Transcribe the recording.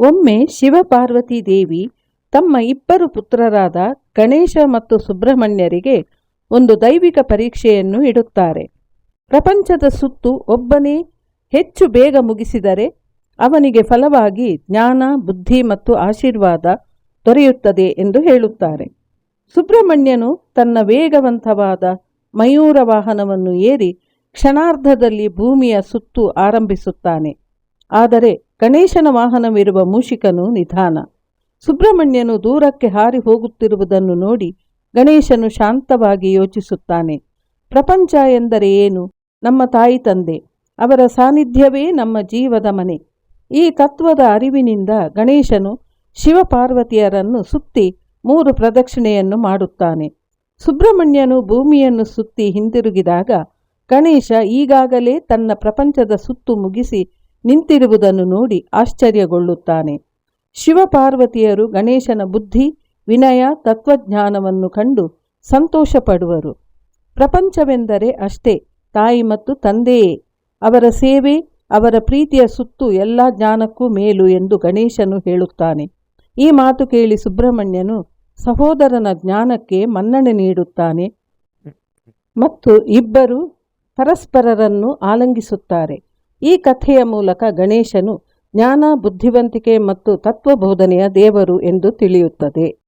ಒಮ್ಮೆ ಶಿವಪಾರ್ವತಿ ದೇವಿ ತಮ್ಮ ಇಬ್ಬರು ಪುತ್ರರಾದ ಗಣೇಶ ಮತ್ತು ಸುಬ್ರಹ್ಮಣ್ಯರಿಗೆ ಒಂದು ದೈವಿಕ ಪರೀಕ್ಷೆಯನ್ನು ಇಡುತ್ತಾರೆ. ಪ್ರಪಂಚದ ಸುತ್ತು ಒಬ್ಬನೇ ಹೆಚ್ಚು ಬೇಗ ಮುಗಿಸಿದರೆ ಅವನಿಗೆ ಫಲವಾಗಿ ಜ್ಞಾನ, ಬುದ್ಧಿ ಮತ್ತು ಆಶೀರ್ವಾದ ದೊರೆಯುತ್ತದೆ ಎಂದು ಹೇಳುತ್ತಾರೆ. ಸುಬ್ರಹ್ಮಣ್ಯನು ತನ್ನ ವೇಗವಂತವಾದ ಮಯೂರ ವಾಹನವನ್ನು ಏರಿ ಕ್ಷಣಾರ್ಧದಲ್ಲಿ ಭೂಮಿಯ ಸುತ್ತು ಆರಂಭಿಸುತ್ತಾನೆ. ಆದರೆ ಗಣೇಶನ ವಾಹನವಿರುವ ಮೂಷಿಕನು ನಿಧಾನ. ಸುಬ್ರಹ್ಮಣ್ಯನು ದೂರಕ್ಕೆ ಹಾರಿ ಹೋಗುತ್ತಿರುವುದನ್ನು ನೋಡಿ ಗಣೇಶನು ಶಾಂತವಾಗಿ ಯೋಚಿಸುತ್ತಾನೆ. ಪ್ರಪಂಚ ಎಂದರೆ ಏನು? ನಮ್ಮ ತಾಯಿ ತಂದೆ, ಅವರ ಸಾನ್ನಿಧ್ಯವೇ ನಮ್ಮ ಜೀವದ ಮನೆ. ಈ ತತ್ವದ ಅರಿವಿನಿಂದ ಗಣೇಶನು ಶಿವಪಾರ್ವತಿಯರನ್ನು ಸುತ್ತಿ ಮೂರು ಪ್ರದಕ್ಷಿಣೆಯನ್ನು ಮಾಡುತ್ತಾನೆ. ಸುಬ್ರಹ್ಮಣ್ಯನು ಭೂಮಿಯನ್ನು ಸುತ್ತಿ ಹಿಂದಿರುಗಿದಾಗ ಗಣೇಶ ಈಗಾಗಲೇ ತನ್ನ ಪ್ರಪಂಚದ ಸುತ್ತು ಮುಗಿಸಿ ನಿಂತಿರುವುದನ್ನು ನೋಡಿ ಆಶ್ಚರ್ಯಗೊಳ್ಳುತ್ತಾನೆ. ಶಿವಪಾರ್ವತಿಯರು ಗಣೇಶನ ಬುದ್ಧಿ, ವಿನಯ, ತತ್ವಜ್ಞಾನವನ್ನು ಕಂಡು ಸಂತೋಷಪಡುವರು. ಪ್ರಪಂಚವೆಂದರೆ ಅಷ್ಟೇ, ತಾಯಿ ಮತ್ತು ತಂದೆಯೇ. ಅವರ ಸೇವೆ, ಅವರ ಪ್ರೀತಿಯ ಸುತ್ತು ಎಲ್ಲ ಜ್ಞಾನಕ್ಕೂ ಮೇಲು ಎಂದು ಗಣೇಶನು ಹೇಳುತ್ತಾನೆ. ಈ ಮಾತು ಕೇಳಿ ಸುಬ್ರಹ್ಮಣ್ಯನು ಸಹೋದರನ ಜ್ಞಾನಕ್ಕೆ ಮನ್ನಣೆ ನೀಡುತ್ತಾನೆ ಮತ್ತು ಇಬ್ಬರು ಪರಸ್ಪರರನ್ನು ಆಲಂಗಿಸುತ್ತಾರೆ. ಈ ಕಥೆಯ ಮೂಲಕ ಗಣೇಶನು ಜ್ಞಾನ ಬುದ್ಧಿವಂತಿಕೆ ಮತ್ತು ತತ್ವಬೋಧನೆಯ ದೇವರು ಎಂದು ತಿಳಿಯುತ್ತದೆ.